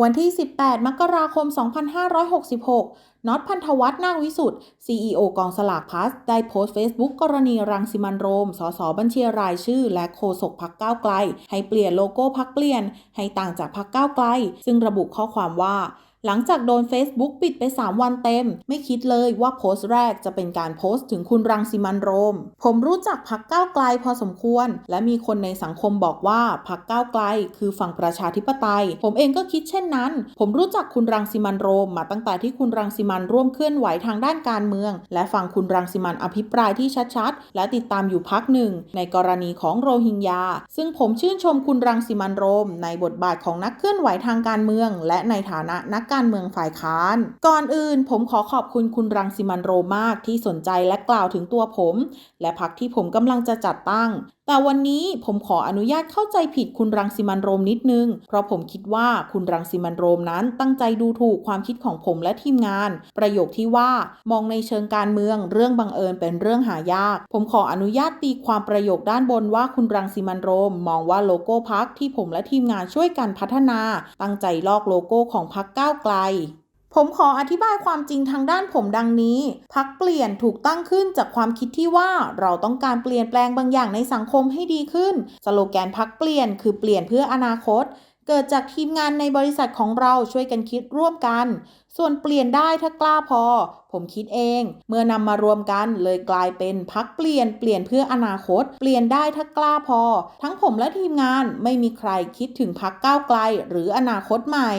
วันที่ 18 มกราคม 2566 น็อตพันธวัฒน์นาควิสุทธ์ CEO กองสลากพลัส ได้โพสต์ Facebook กรณีรังสิมันโรม สสบัญชีรายชื่อ และโฆษกพักก้าวไกล ให้เปลี่ยนโลโก้พักเปลี่ยน ให้ต่างจากพักก้าวไกล ซึ่งระบุข้อความว่า หลังจากโดน Facebook ปิดไป 3 วันเต็ม ไม่คิดเลยว่าโพสต์แรกจะเป็นการโพสต์ถึงคุณรังสิมันโรม ผมรู้จักพักก้าวไกลพอสมควร และมีคนในสังคมบอกว่าพักก้าวไกล คือฝั่งประชาธิปไตย ผมเองก็คิดเช่นนั้น ผมรู้จักคุณรังสิมันโรม มาตั้งแต่ที่คุณรังสิมันร่วมเคลื่อนไหวทางด้านการเมือง และฟังคุณรังสิมันอภิปรายที่ชัดๆ และติดตามอยู่พักหนึ่ง ในกรณีของโรฮิงญา ซึ่งผมชื่นชมคุณรังสิมันโรม ในบทบาทของนักเคลื่อนไหวทางการเมือง และในฐานะนักการเมืองฝ่ายค้าน ก่อนอื่นผมขอขอบคุณคุณรังสิมันโรมากที่สนใจและกล่าวถึงตัวผม และพักที่ผมกำลังจะจัดตั้งแต่วันนี้ผมขออนุญาตเข้าใจผิดคุณรังสิมันโรมนิดนึง เพราะผมคิดว่าคุณรังสิมันโรมนั้นตั้งใจดูถูกความคิดของผมและทีมงาน ประโยคที่ว่ามองในเชิงการเมืองเรื่องบังเอิญเป็นเรื่องหายาก ผมขออนุญาตตีความประโยคด้านบนว่าคุณรังสิมันโรม มองว่าโลโก้พักที่ผมและทีมงานช่วยกันพัฒนา ตั้งใจลอกโลโก้ของพักก้าวไกล ผมขออธิบายความจริงทางด้านผมดังนี้ พักเปลี่ยนถูกตั้งขึ้นจากความคิดที่ว่าเราต้องการเปลี่ยนแปลงบางอย่างในสังคมให้ดีขึ้น สโลแกนพักเปลี่ยนคือเปลี่ยนเพื่ออนาคต เกิดจากทีมงานในบริษัทของเราช่วยกันคิดร่วมกัน ส่วนเปลี่ยนได้ถ้ากล้าพอ ผมคิดเอง เมื่อนำมารวมกันเลยกลายเป็นพักเปลี่ยนเปลี่ยนเพื่ออนาคต เปลี่ยนได้ถ้ากล้าพอ ทั้งผมและทีมงานไม่มีใครคิดถึงพักก้าวไกล หรืออนาคตใหม่